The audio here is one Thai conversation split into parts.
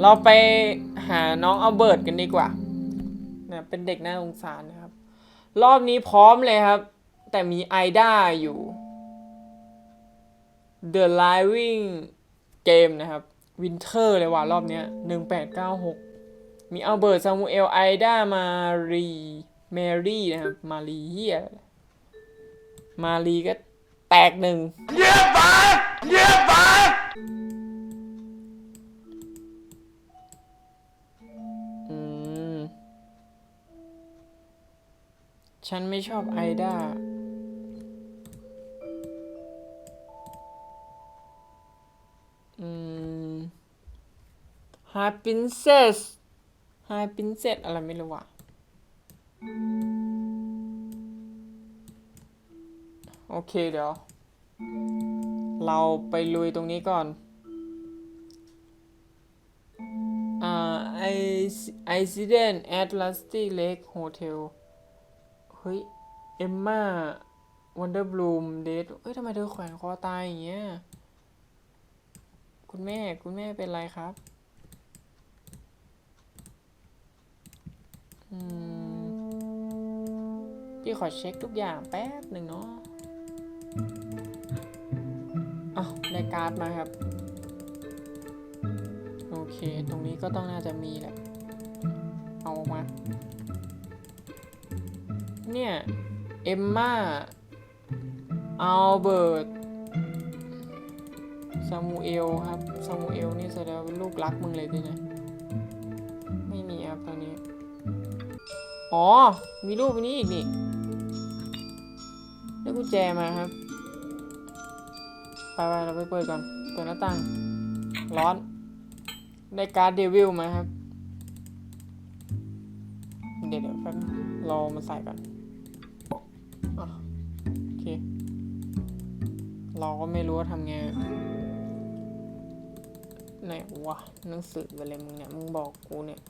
เราไปหาน้องอัลเบิร์ตกันดีกว่านะเป็นเด็กน่าสงสารนะครับ รอบนี้พร้อมเลยครับ แต่มีไอด้าอยู่ The Living Game นะครับวินเทอร์เลยว่ะรอบเนี้ย1896 มีอัลเบิร์ตซามูเอลไอด้ามารีแมรี่นะครับ มารีเฮียมารีก็แตกหนึ่งเยอื ฉันไม่ชอบไอด้าอืม High Princess High Princess อะไรไม่รู้ว่ะโอเคเดี๋ยว เราไปลุยตรงนี้ก่อน อ่าไอไอซิเดนแอตลาสติเลกโฮเทล เฮ้ย เอมมาวันเดอร์บลูมเดทเฮ้ยทำไมเธอแขวนคอตายอย่างเงี้ย คุณแม่ คุณแม่เป็นไรครับ อืม พี่ขอเช็คทุกอย่างแป๊บหนึ่งเนาะอะได้การ์ดมาครับ โอเค ตรงนี้ก็ต้องน่าจะมีแหละ เอาออกมา เนี่ย เอมมาอัลเบิร์ตซามูเอลครับซามูเอลนี่แสดงว่าเป็นลูกรักมึงเลยดินะไม่มีครับตอนนี้ อ๋อ มีรูปอันนี้อีกนี่ได้กุญแจมาครับ ไปไปเราไปเปิดก่อน เปิดหน้าต่าง ร้อน ได้การ์ดเดวิลมาครับ เดี๋ยวเดี๋ยวแป๊บรอมาใส่ก่อน เราก็ไม่รู้ว่าทำไงไหนวะหนังสืออะไรมึงเนี่ย มึงบอกกูเนี่ย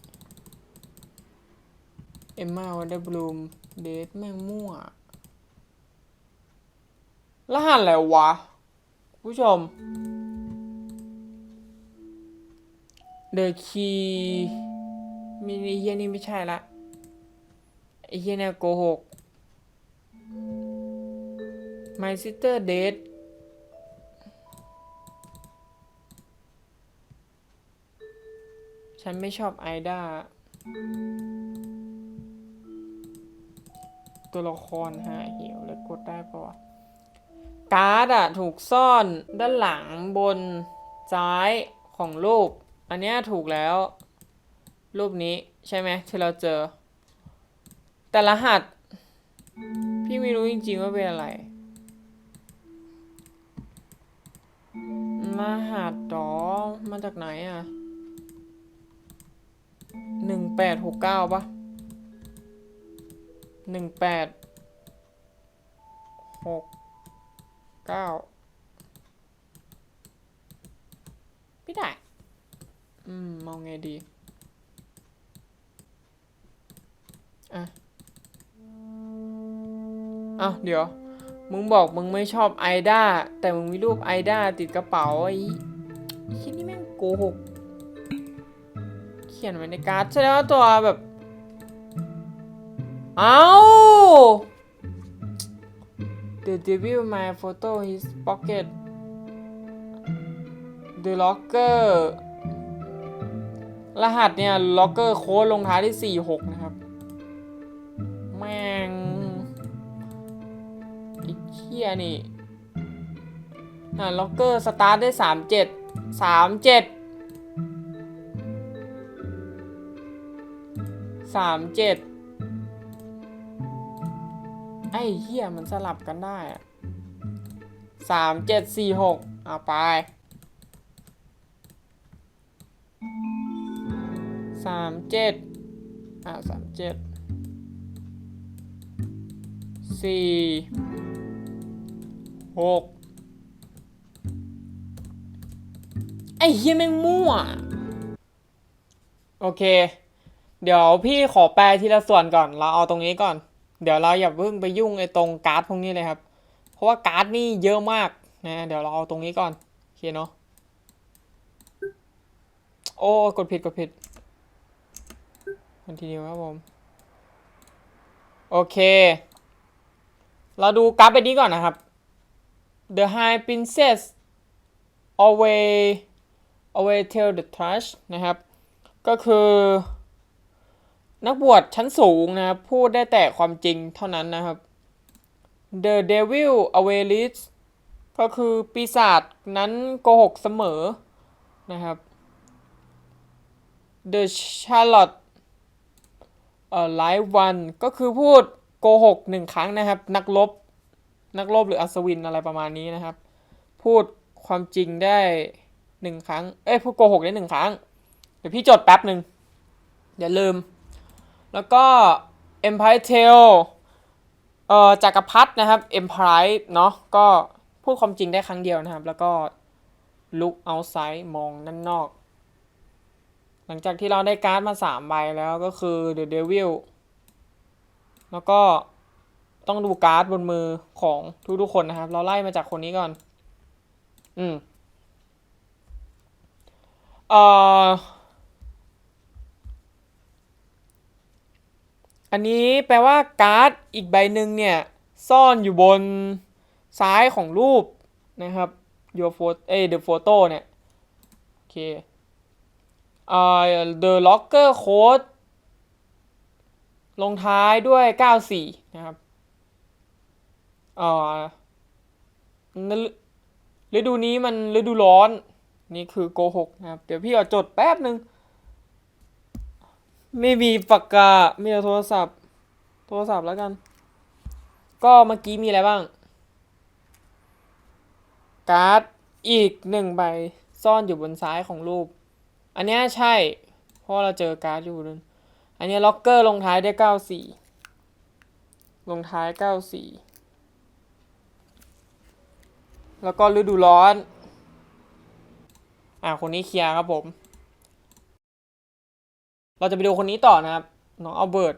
เอมมาวันเดอร์บลูมเดทแม่งมั่วรหัสอะไรวะ ผู้ชมเดอะคีมีไอ้เฮียนี่ไม่ใช่ละไอเฮียเนี่ยโกหก My sister dead ฉันไม่ชอบไอด้าตัวละครหาเหี่ยวแล้วกดได้ปะวะการ์ดอะถูกซ่อนด้านหลังบนซ้ายของรูป อันนี้ถูกแล้ว รูปนี้ใช่ไหมที่เราเจอ แต่รหัส พี่ไม่รู้จริงๆว่าเป็นอะไร รหัสดอมาจากไหนอะ หนึ่งแปดหกเก้าปะหนึ่งแปดหกเก้าไม่ได้ อืม มองไงดี อะอ้าวเดี๋ยว มึงบอกมึงไม่ชอบไอด้าแต่มึงมีรูปไอด้าติดกระเป๋าไอ้ไอ้ที่นี่แม่งโกหก ขียนไว้ในการ์ดแสดงว่าตัวแบบ เอา้า The devil my photo his pocket The locker รหัสเนี่ย locker โค้ดลงท้ายที่ 46 นะครับ แม่งไอ้เคียนี่อ่า locker สตาร์ทได้ 37 37 37ไอ้เหี้ยมันสลับกันได้สามเจ็ดสี่หกเอาไปสามเจ็ดอ่าสามเจ็ดสี่หกไอ้เหี้ยแม่งมั่ว โอเค เดี๋ยวพี่ขอแปลทีละส่วนก่อน เราเอาตรงนี้ก่อน เดี๋ยวเราอย่าเพิ่งไปยุ่งไอ้ตรงการ์ดพวกนี้เลยครับ เพราะว่าการ์ดนี่เยอะมากนะ เดี๋ยวเราเอาตรงนี้ก่อนโอเคเนาะ โอ้ กดผิดกดผิดคอนติเนียครับผม โอเค เราดูการาฟไปนี้ก่อนนะครับ The High Princess always always tell the truth นะครับ ก็คือ นักบวชชั้นสูงนะครับพูดได้แต่ความจริงเท่านั้นนะครับ The devil always leads ก็คือปีศาจนั้นโกหกเสมอนะครับ The Charlotte เอ่อ Live One ก็คือพูดโกหกหนึ่งครั้งนะครับ นักรบนักรบหรืออัศวินอะไรประมาณนี้นะครับ พูดความจริงได้หนึ่งครั้ง เอ้ยพูดโกหกได้หนึ่งครั้ง เดี๋ยวพี่จดแป๊บหนึ่งอย่าลืม แล้วก็ Empire Tale เอ่อจักรพรรดินะครับ Empire เนาะก็พูดความจริงได้ครั้งเดียวนะครับ แล้วก็ look outside มองด้านนอก หลังจากที่เราได้การ์ดมาสามใบแล้วก็คือ The Devil แล้วก็ต้องดูการ์ดบนมือของทุกๆคนนะครับ เราไล่มาจากคนนี้ก่อน อืม เอ่อ อันนี้แปลว่าการ์ดอีกใบหนึ่งเนี่ย ซ่อนอยู่บนซ้ายของรูปนะครับ your photo เอ้ the photo เนี่ยโอเคเอ่อ the locker code ลงท้ายด้วย 94 นะครับเอ่อฤฤดูนี้มันฤดูร้อน นี่คือโกหกนะครับ เดี๋ยวพี่เอาจดแป๊บหนึ่ง ไม่มีปากกา มีแต่โทรศัพท์ โทรศัพท์แล้วกัน ก็เมื่อกี้มีอะไรบ้าง การ์ดอีกหนึ่งใบซ่อนอยู่บนซ้ายของรูป อันนี้ใช่ เพราะเราเจอการ์ดอยู่นึงอันนี้ล็อกเกอร์ลงท้ายด้วยเก้าสี่ลงท้ายเก้าสี่แล้วก็ฤดูร้อน อ่าคนนี้เคลียร์ครับผม เราจะไปดูคนนี้ต่อนะครับน้องอัลเบิร์ต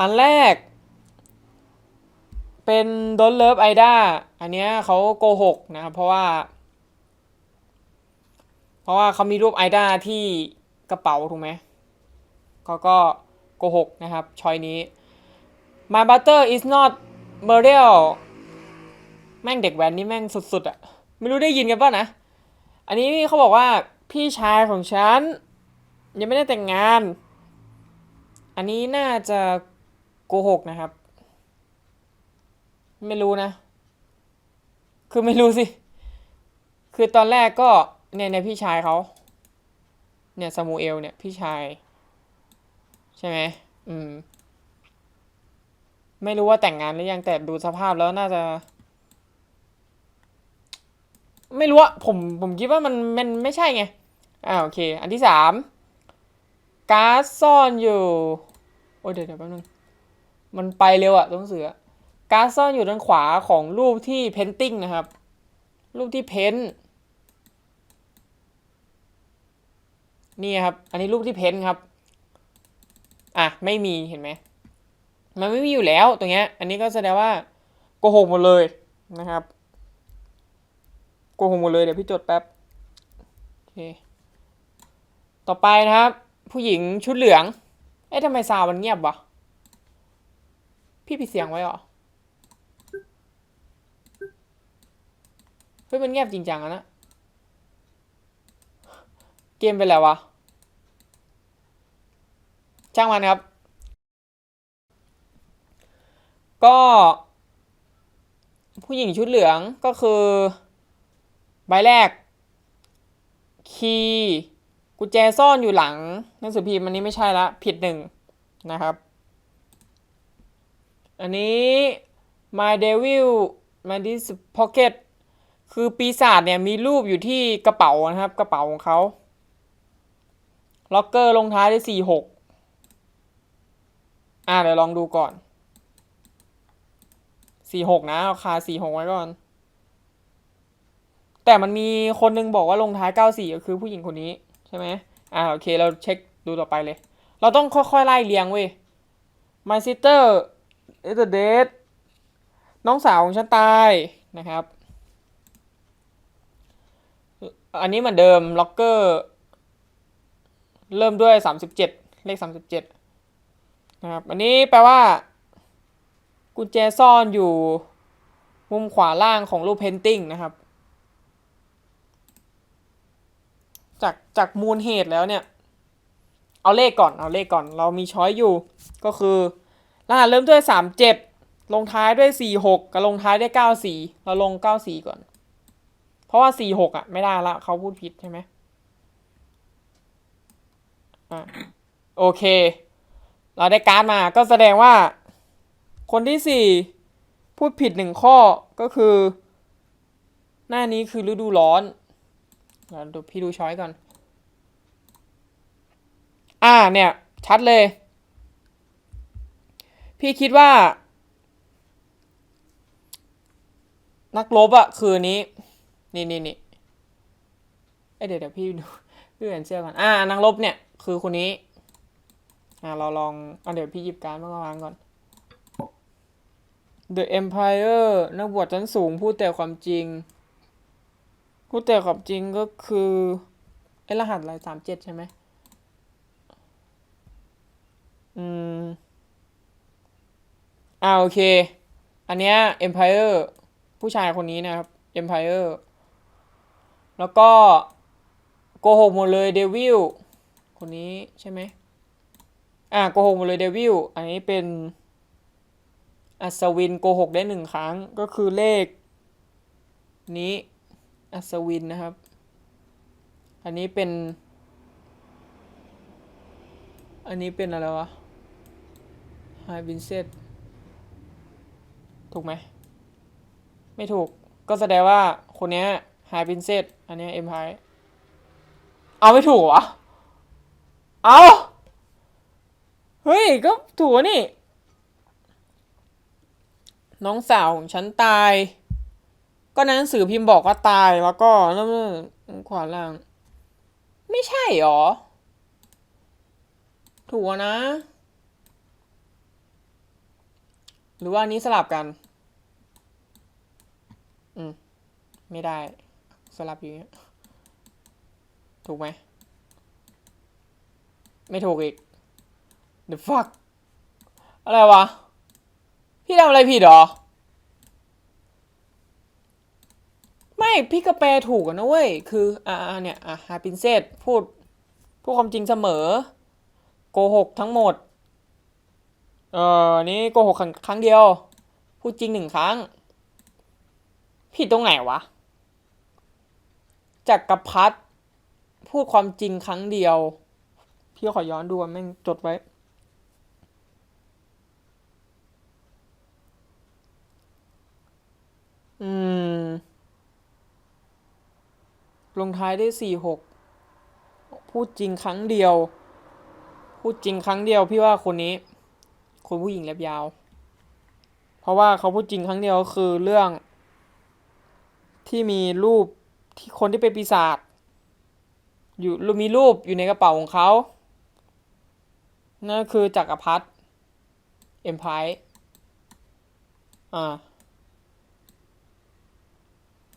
อันแรก เป็น Don't Love Ida อันเนี้ยเขาโกหกนะครับเพราะว่า เพราะว่าเขามีรูปไอด้าที่กระเป๋าถูกไหมเขาก็โกหกนะครับชอยนี้ My butter is not Muriel แม่งเด็กแว้นนี่แม่งสุดๆอะไม่รู้ได้ยินกันป่ะนะ อันนี้เขาบอกว่าพี่ชายของฉัน ยังไม่ได้แต่งงาน อันนี้น่าจะโกหกนะครับ ไม่รู้นะ คือไม่รู้สิ คือตอนแรกก็เนี่ยในพี่ชายเขา เนี่ยซามูเอลเนี่ยพี่ชาย ใช่ไหมอืม ไม่รู้ว่าแต่งงานหรือยังแต่ดูสภาพแล้วน่าจะไม่รู้อะผมผมคิดว่ามันมันไม่ใช่ไง อ่าโอเค อันที่สาม การ์ดซ่อนอยู่ โอ้ยเดี๋ยวเดี๋ยวแป๊บนึง มันไปเร็วอะตัวหนังสืออะการ์ดซ่อนอยู่ด้านขวาของรูปที่เพนติ้งนะครับ รูปที่เพนนี่ครับ อันนี้รูปที่เพ้นท์ครับ อะ ไม่มีเห็นไหม มันไม่มีอยู่แล้วตรงเนี้ย อันนี้ก็แสดงว่าโกหกหมดเลยนะครับโกหกหมดเลยเดี๋ยวพี่จดแป๊บ โอเค ต่อไปนะครับ ผู้หญิงชุดเหลือง เอ๊ะทำไมซาวมันเงียบวะ พี่ปิดเสียงไว้เหรอ เฮ้ยมันเงียบจริงจังอะนะ เกมเป็นไรวะ ช่างมันครับ ก็ ผู้หญิงชุดเหลืองก็คือ ใบแรก คีย์ กุญแจซ่อนอยู่หลังหนังสือพิมพ์อันนี้ไม่ใช่ละผิดหนึ่งนะครับ อันนี้ My Devil My This Pocket คือปีศาจเนี่ยมีรูปอยู่ที่กระเป๋านะครับ กระเป๋าของเขาล็อกเกอร์ลงท้ายด้วยสี่หกอ่าเดี๋ยวลองดูก่อนสี่หกนะเอาคาสี่หกไว้ก่อน แต่มันมีคนนึงบอกว่าลงท้ายเก้าสี่ก็คือผู้หญิงคนนี้ ใช่ไหมอ่าโอเคเราเช็คดูต่อไปเลย เราต้องค่อยๆไล่เรียงเว้ย My sister is the dead น้องสาวของฉันตายนะครับ อันนี้เหมือนเดิมล็อกเกอร์เริ่มด้วยสามสิบเจ็ดเลขสามสิบเจ็ดนะครับ อันนี้แปลว่า กุญแจซ่อนอยู่มุมขวาล่างของรูปเพนติ้งนะครับ จากจากมูลเหตุแล้วเนี่ย เอาเลขก่อนเอาเลขก่อน เรามีช้อยอยู่ ก็คือรหัสเริ่มด้วยสามเจ็ดลงท้ายด้วยสี่หกกับลงท้ายด้วยเก้าสี่เราลงเก้าสี่ก่อน เพราะว่าสี่หกอะ ไม่ได้ละเขาพูดผิดใช่ไหมอะโอเค เราได้การ์ดมาก็แสดงว่า คนที่สี่พูดผิดหนึ่งข้อก็คือ หน้านี้คือฤดูร้อน ดี๋ยวดูพี่ดูช้อยก่อน อ่าเนี่ย ชัดเลย พี่คิดว่า นักรบอะคือนี้ นี่นี่นี่เอ้เดี๋ยวเดี๋ยวพี่ดูพี่เปลี่ยนเสื้อก่อน อ่า นักรบเนี่ย คือคนนี้ อ่า เราลองเอาเดี๋ยวพี่หยิบการดมาวางก่อน The Empire นักบวชชั้นสูงพูดแต่ความจริง พูแต่ความจริงก็คือไอรหัสอะไรสามเจ็ดใช่ไหมอืมอ่าโอเค อันเนี้ย Empire ผู้ชายคนนี้นะครับ Empire แล้วก็โกหกหมดเลยเดวิลคนนี้ใช่ไหมอ่าโกหกหมดเลยเดวิลอันนี้เป็นอัศวินโกหกได้หนึ่งครั้งก็คือเลข นี้ อัศวินนะครับ อันนี้เป็น อันนี้เป็นอะไรวะไฮบินเซตถูกไหม ไม่ถูก ก็แสดงว่าคนนี้ไฮบินเซตอันเนี้ยเอ็มไพเอาไม่ถูกเหรอวะเอาเฮ้ย ก็ถูกนี่ น้องสาวของฉันตาย ก็ในหนังสือพิมพ์บอกว่าตายแล้วก็เริ่มขวาล่าง ไม่ใช่หรอ ถูกนะ หรือว่านี้สลับกัน อืม ไม่ได้ สลับอยู่เงี้ยถูกไหม ไม่ถูกอีก the fuck อะไรวะ พี่ทำอะไรผิดหรอ ไม่พี่กระแปถูกนะเว้ย คืออ่าเนี่ยอะฮาปินเซตพูดพูดความจริงเสมอ โกหกทั้งหมด เออนี่โกหกครั้งเดียว พูดจริงหนึ่งครั้ง ผิดตรงไหนวะจากกรพัดพูดความจริงครั้งเดียว พี่ขอย้อนดูแม่งจดไว้อืม ลงท้ายด้วยสี่หกพูดจริงครั้งเดียว พูดจริงครั้งเดียวพี่ว่าคนนี้ คนผู้หญิงเล็บยาว เพราะว่าเขาพูดจริงครั้งเดียวคือเรื่อง ที่มีรูปที่คนที่เป็นปีศาจอยู่มีรูปอยู่ในกระเป๋าของเขานั่นคือจักรพรรดิเอ็มพายอ่า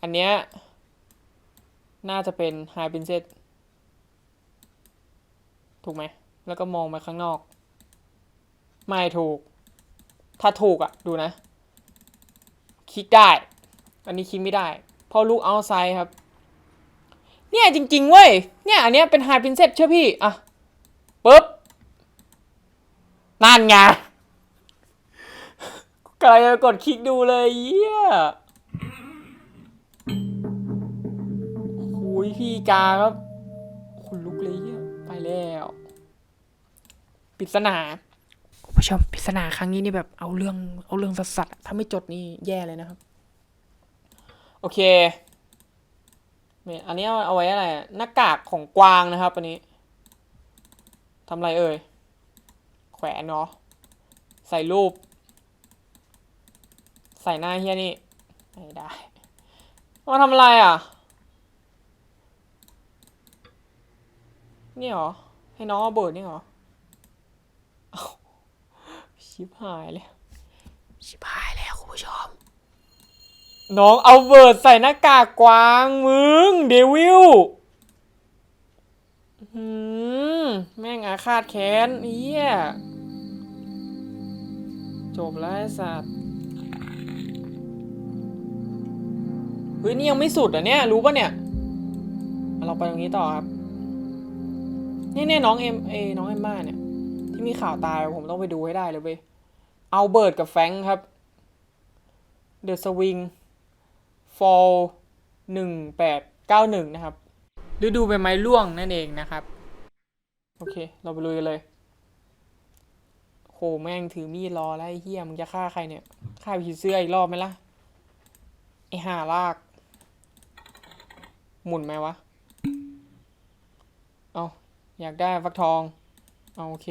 อันเนี้ย น่าจะเป็นไฮบินเซตถูกไหม แล้วก็มองไปข้างนอก ไม่ถูก ถ้าถูกอะ่ะ ดูนะ คลิกได้ อันนี้คลิกไม่ได้ เพราะลูกเอาไซด์ครับ เนี่ยจริง ๆ เว้ย เนี่ย อันเนี้ยเป็นไฮพินเซตเชื่อพี่ อะปุ๊บนั่นไงกำลังจะกดคลิกดูเลยเยี่ย ยพี่กาครับคุณลุกเลยเยี่ยไปแล้วปริศนาคุณผู้ชมปริศนาครั้งนี้นี่แบบเอาเรื่องเอาเรื่องสัสๆอะถ้าไม่จดนี่แย่เลยนะครับ โอเคเนี่ยอันนี้เอาเอาไว้อะไรอะหน้ากากของกวางนะครับอันนี้ทำอะไรเอ่ยแขวนเนาะใส่รูป ใส่หน้าเฮียนี่ไม่ได้มาทำอะไรอะ นี่เหรอ ให้น้องเอาเบิร์ดนี่เหรอชิบหายเลยชิบหายแล้วคุณผู้ชม น้องเอาเวิร์ดใส่หน้ากากกวางมึงเดวิลหืมแม่งอาฆาตแค้นเฮียจบแล้วไอ้สัตว์เฮ้ยนี่ยังไม่สุดอะเนี่ย รู้ปะเนี่ยอะเราไปตรงนี้ต่อครับ นี่เนี่ยน้องเอ็มเอน้องเอ็มม่าเนี่ย ที่มีข่าวตายผมต้องไปดูให้ได้เลยเว้ยเอาเบิร์ดกับแฟงครับเดอะสวิง fall หนึ่งแปดเก้าหนึ่งนะครับฤดูใบไม้ร่วงนั่นเองนะครับ โอเค เราไปลุยกันเลยโหแม่งถือมีดรอแล้วไอ้เฮียมึงจะฆ่าใครเนี่ยฆ่าผีเสื้ออีกรอบไหมล่ะไอ้ห่าลาก หมุนไหมวะ เอา อยากได้ฟักทองเอาโอเค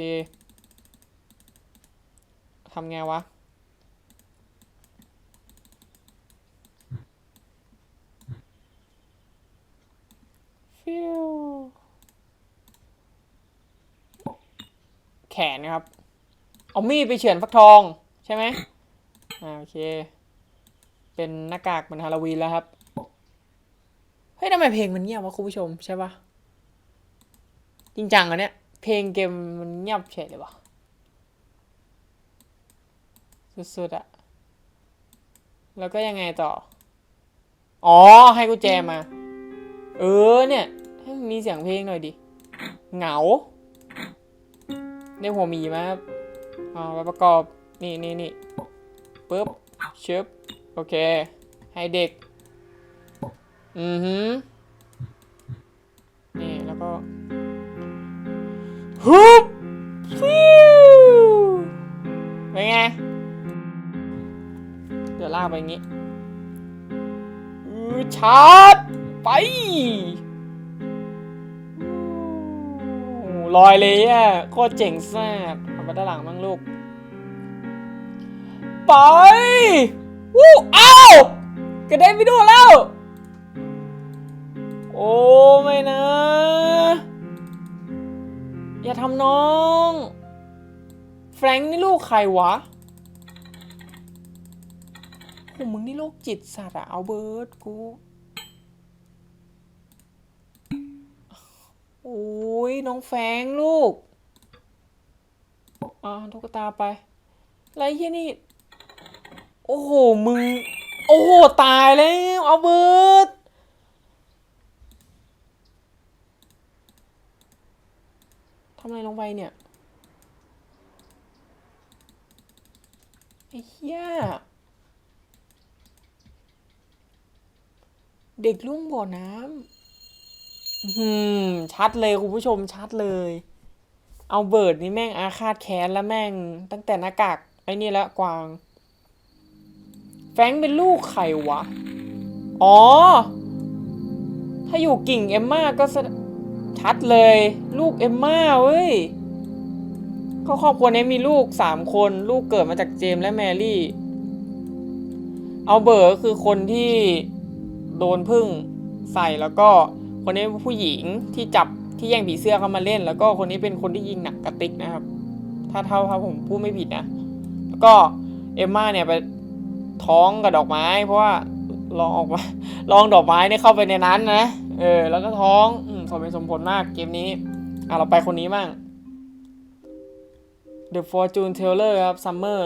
ทำไงวะ ฟิวแขนครับ เอามีดไปเฉือนฟักทอง ใช่ไหมอ่าโอเค เป็นหน้ากากเหมือนฮาโลวีนแล้วครับ เฮ้ยทำไมเพลงมันเงียบวะคุณผู้ชมใช่ปะ จริงจังอันเนี้ย เพลงเกมมันเงียบเฉยเลยวะสุดๆอะแล้วก็ยังไงต่อ อ๋อ ให้กุญแจมา เออเนี่ยให้มีเสียงเพลงหน่อยดิ เหงาเนี่ยผมมีมาครับเอปประกอบ นี่นี่นี่ปึ๊บชึบโอเค ให้เด็ก อือหือนี่ แล้วก็ากไปอย่างงี้อือชาร์จไปลอยเลยอะโคตรเจ๋งแซ่บเอาไปด้านหลังบ้างลูก ไปวู้อ้าวกระเด็นไปดูแล้ว โอ้ไม่นะ อย่าทำน้อง แฟรงค์นี่ลูกใครวะ โอ้มึงนี่โรคจิตสัตว์อะเอาเบิร์ดกู โอ้ยน้องแฟงลูก อ่าตุ๊กตาไปไรเฮียนี่ โอ้โห มึง โอ้โห ตายแล้ว เอาเบิร์ดทำอะไรลงไปเนี่ย ไอ้เหี้ย เด็กลุ่งบ่อน้ำอืม ชัดเลยคุณผู้ชมชัดเลย เอาเบิร์ดนี่แม่งอาฆาตแค้นแล้วแม่ง ตั้งแต่หน้ากากไอ้นี่แล้วกวาง แฟงเป็นลูกใครวะ อ๋อ ถ้าอยู่กิ่งเอมมาก็ชัดเลย ลูกเอมมาเว้ยก็ครอบครัวนี้มีลูกสามคน ลูกเกิดมาจากเจมส์และแมรี่ เอาเบิร์ดก็คือคนที่ โดนพึ่งใส่แล้วก็คนนี้ผู้หญิงที่จับที่แย่งผีเสื้อเข้ามาเล่น แล้วก็คนนี้เป็นคนที่ยิงหนักกระติกนะครับ ถ้าเท่าถ้าผมพูดไม่ผิดนะแล้วก็เอมม่าเนี่ยไปท้องกับดอกไม้ เพราะว่าลองออกมาลองดอกไม้เนี่ยเข้าไปในนั้นนะเออแล้วก็ท้องอืมสมเป็นสมผลมากเกมนี้อะเราไปคนนี้มั่ง The Fortune Teller ครับ Summer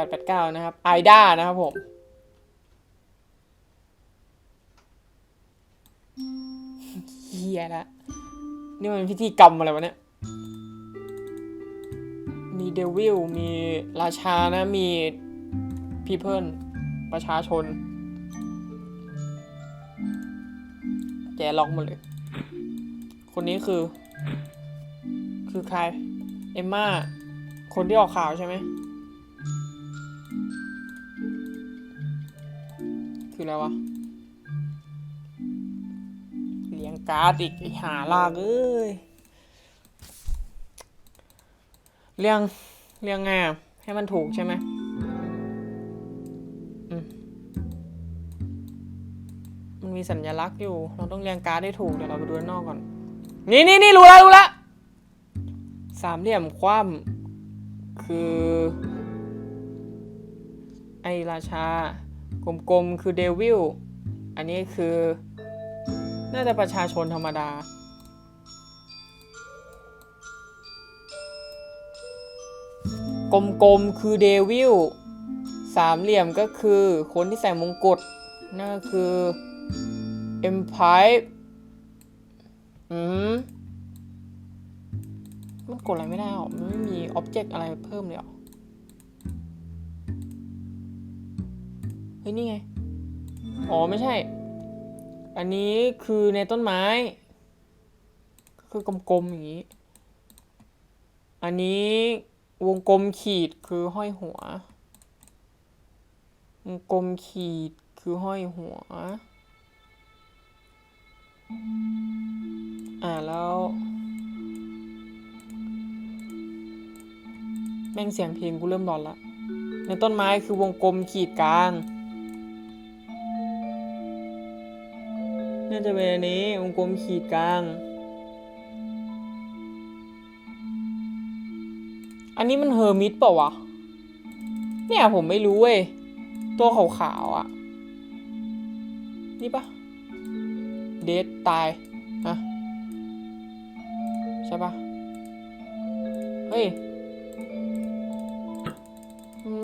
1889 นะครับไอด้านะครับผม เฮียละนี่มันพิธีกรรมอะไรวะเนี่ย มีเดวิล มีราชานะ มีพีเพิลประชาชน แจล็อกหมดเลย คนนี้คือ คือใคร เอมมาคนที่ออกข่าวใช่ไหม คืออะไรวะ การ์ดอีกหาลากเอ้ยเลี้ยงเลี้ยงไงอะให้มันถูกใช่ไหมมันมีสัญลักษณ์อยู่ เราต้องเรียงการ์ดให้ถูก เดี๋ยวเราไปดูด้านนอกก่อน นี่นี่นี่รู้แล้วรู้แล้วสามเหลี่ยมคว่ำคือ ไอราชากลมๆคือเดวิล อันนี้คือ น่าจะประชาชนธรรมดา กลมๆคือเดวิลสามเหลี่ยมก็คือคนที่ใส่มงกุฎนั่นคือ Empire อืมมันกดอะไรไม่ได้หรอมันไม่มีอ็อบเจกต์อะไรเพิ่มเลยหรอ เฮ้ย นี่ไง อ๋อ ไม่ใช่ อันนี้คือในต้นไม้ คือกลมๆอย่างนี้ อันนี้วงกลมขีดคือห้อยหัว วงกลมขีดคือห้อยหัว อ่าแล้ว แม่งเสียงเพลงกูเริ่มร้อนละ ในต้นไม้คือวงกลมขีดกลาง น่าจะเป็นอันนี้วงกลมขีดกลาง อันนี้มันเฮอร์มิตเปล่าวะ เนี่ยผมไม่รู้เว้ย ตัวขาวๆอะ นี่ปะเดทตายอะใช่ปะเฮ้ย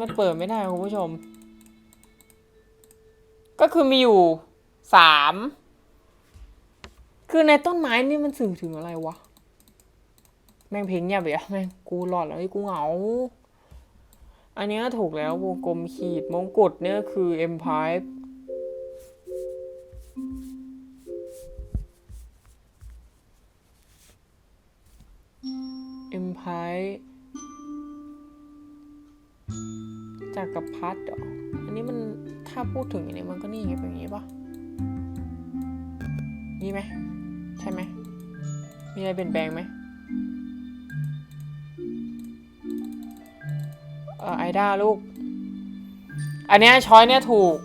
มันเปิดไม่ได้คุณผู้ชม ก็คือมีอยู่สาม คือในต้นไม้นี่มันสื่อถึงอะไรวะ แม่งเพลงเงียบไปอะแม่งกูหลอดแล้วไอ้กูเหงา อันเนี้ยถูกแล้ววงกลมขีดมงกุฎเนี่ยคือ Empire เอ็มพายจากกับพัดเหรออันนี้มันถ้าพูดถึงอย่างนี้มันก็นี่ไงเป็นอย่างนี้ปะนี่ไหม ช่ไหม มีอะไรเปลี่ยนแปลงไหมเออไอด้าลูก อันเนี้ยช้อยเนี่ยถูก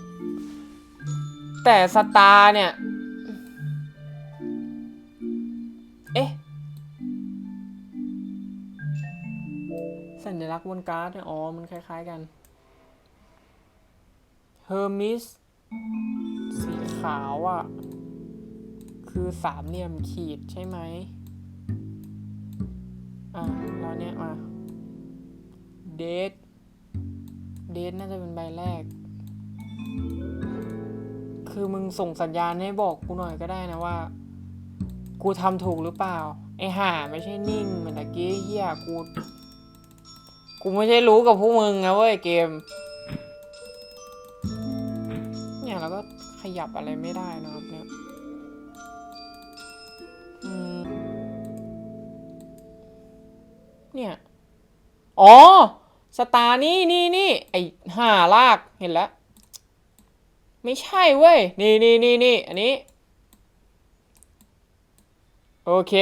แต่สตาร์เนี่ย เอ๊ะ สัญลักษณ์บนการ์ดเนี่ยอ๋อ มันคล้าย ๆกัน เฮอร์มิส สีขาวอะ่ะ คือสามเหลี่ยมขีดใช่ไหมอะแล้วเนี่ยมาเดทเดทน่าจะเป็นใบแรก คือมึงส่งสัญญาณให้บอกกูหน่อยก็ได้นะว่า กูทำถูกหรือเปล่า ไอห่าไม่ใช่นิ่งเหมือนตะกี้เฮียกู กูไม่ใช่รู้กับพวกมึงนะเว้ยเกม เนี่ยเราก็ขยับอะไรไม่ได้นะครับเนี่ย เนี่ย อ๋อ สตาร์นี่นี่นี่ไอห่าลากเห็นแล้ว ไม่ใช่เว้ย นี่นี่นี่นี่อันนี้ โอเค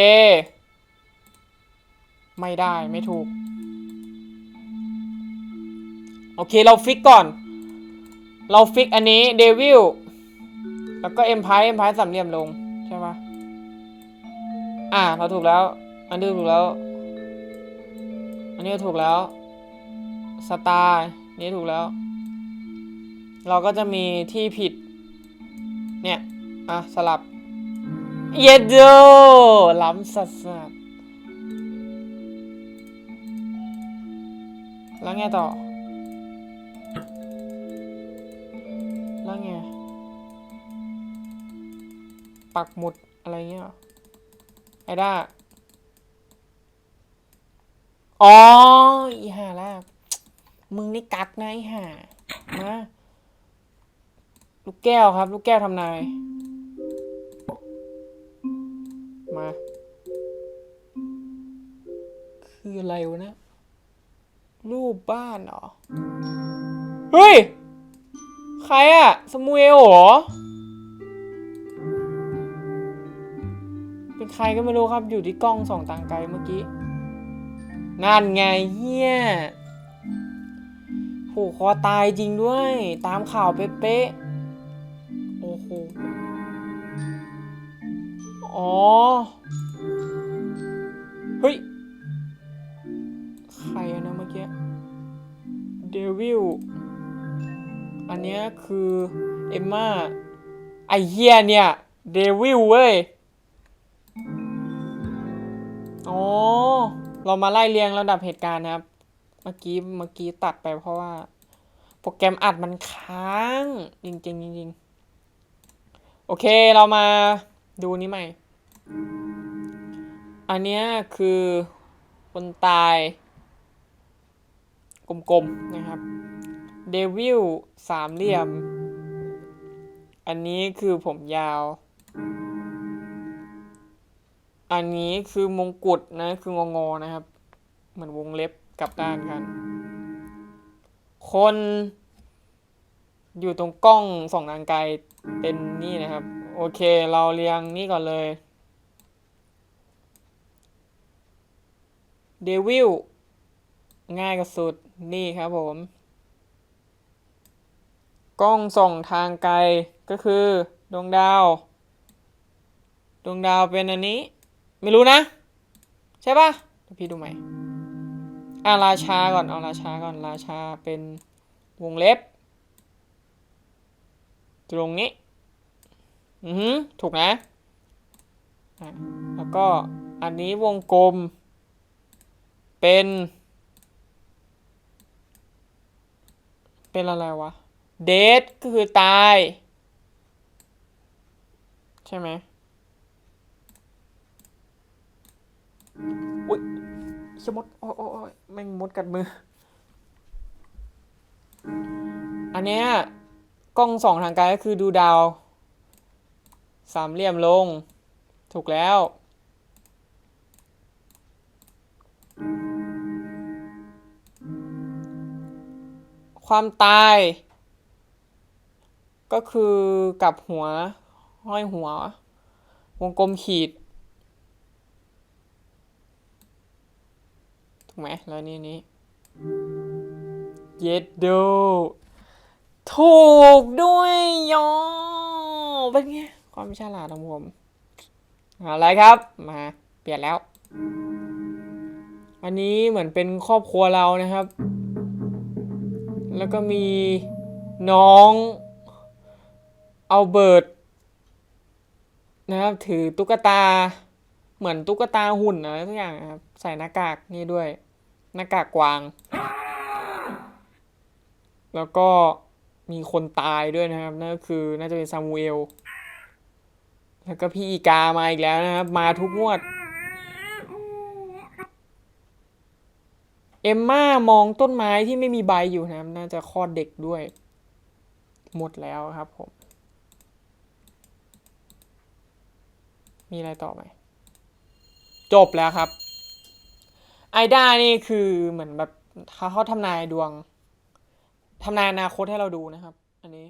ไม่ได้ไม่ถูก โอเคเราฟิกก่อน เราฟิกอันนี้เดวิลแล้วก็เอ็มพายเอ็มพายสามเหลี่ยมลง ใช่ปะ อ่าเราถูกแล้ว อันนี้ถูกแล้ว อันนี้ถูกแล้ว สตาร์นี่ถูกแล้ว เราก็จะมีที่ผิด เนี่ย อะ สลับ เยดโดล้ำสัสสัสแล้วไงต่อ แล้วไง ปักหมุดอะไรเงี้ย ไอ้ด้าอ๋ออีห่าลากมึงนี่กักนะไอห่ามาลูกแก้วครับ ลูกแก้วทำนาย มา คืออะไรวะเนะ รูปบ้านเหรอ เฮ้ย ใครอะสมูเอลเหรอ ใครก็ไม่รู้ครับอยู่ที่กล้องส่องต่างไกลเมื่อกี้นั่นไงเฮียผูกคอตายจริงด้วย ตามข่าวเป๊ะๆโอ้โหอ๋อเฮ้ย ใครอะนะเมื่อกี้เดวิลอันนี้คือ เอมมาไอเฮียเนี่ย เดวิลเว้ย เรามาไล่เรียงลำดับเหตุการณ์นะครับ เมื่อกี้เมื่อกี้ตัดไปเพราะว่า โปรแกรมอัดมันค้าง จริงๆจริงๆโอเคเรามาดูนี้ใหม่ อันนี้คือคนตายกลมๆนะครับเดวิลสามเหลี่ยม อันนี้คือผมยาว อันนี้คือมงกุฎนะคืององอนะครับ เหมือนวงเล็บกลับด้านกัน คน อยู่ตรงกล้องส่องทางไกลเป็นนี่นะครับ โอเคเราเรียงนี่ก่อนเลยเดวิลง่ายกว่าสุดนี่ครับผม กล้องส่องทางไกลก็คือ ดวงดาว ดวงดาวเป็นอันนี้ ไม่รู้นะ ใช่ปะพี่ดูใหม่อ่าราชาก่อนเอาราชาก่อนราชาเป็นวงเล็บ ตรงนี้ อือฮึถูกนะอะแล้วก็อันนี้วงกลม เป็น เป็นอะไรวะ เดทก็คือตาย ใช่ไหม อุ้ยชมดโอ้ยโอ้ยแม่งมดกัดมือ อันเนี้ยกล้องส่องทางไกลก็คือดูดาว สามเหลี่ยมลง ถูกแล้วความตาย ก็คือกับหัว ห้อยหัว วงกลมขีด ถูก ไหมแล้วนี่นี่เย็ดโดถูกด้วยยอเป็นไงความฉลาดของผมเอาอะไรครับมาเปลี่ยนแล้ว อันนี้เหมือนเป็นครอบครัวเรานะครับ แล้วก็มีน้องเอาเบิร์ตนะครับ ถือตุ๊กตาเหมือนตุ๊กตาหุ่นอะไรทุกอย่างนะครับ ใส่หน้ากากนี่ด้วย หน้ากากกวาง แล้วก็มีคนตายด้วยนะครับ นั่นก็คือน่าจะเป็นซามูเอล แล้วก็พี่อีกามาอีกแล้วนะครับ มาทุกงวด เอมม่ามองต้นไม้ที่ไม่มีใบอยู่นะครับ น่าจะคลอดเด็กด้วย หมดแล้วครับผม มีอะไรต่อไหม จบแล้วครับ ไอด้านี่คือเหมือนแบบเขาทำนายดวงทำนายอนาคตให้เราดูนะครับ อันนี้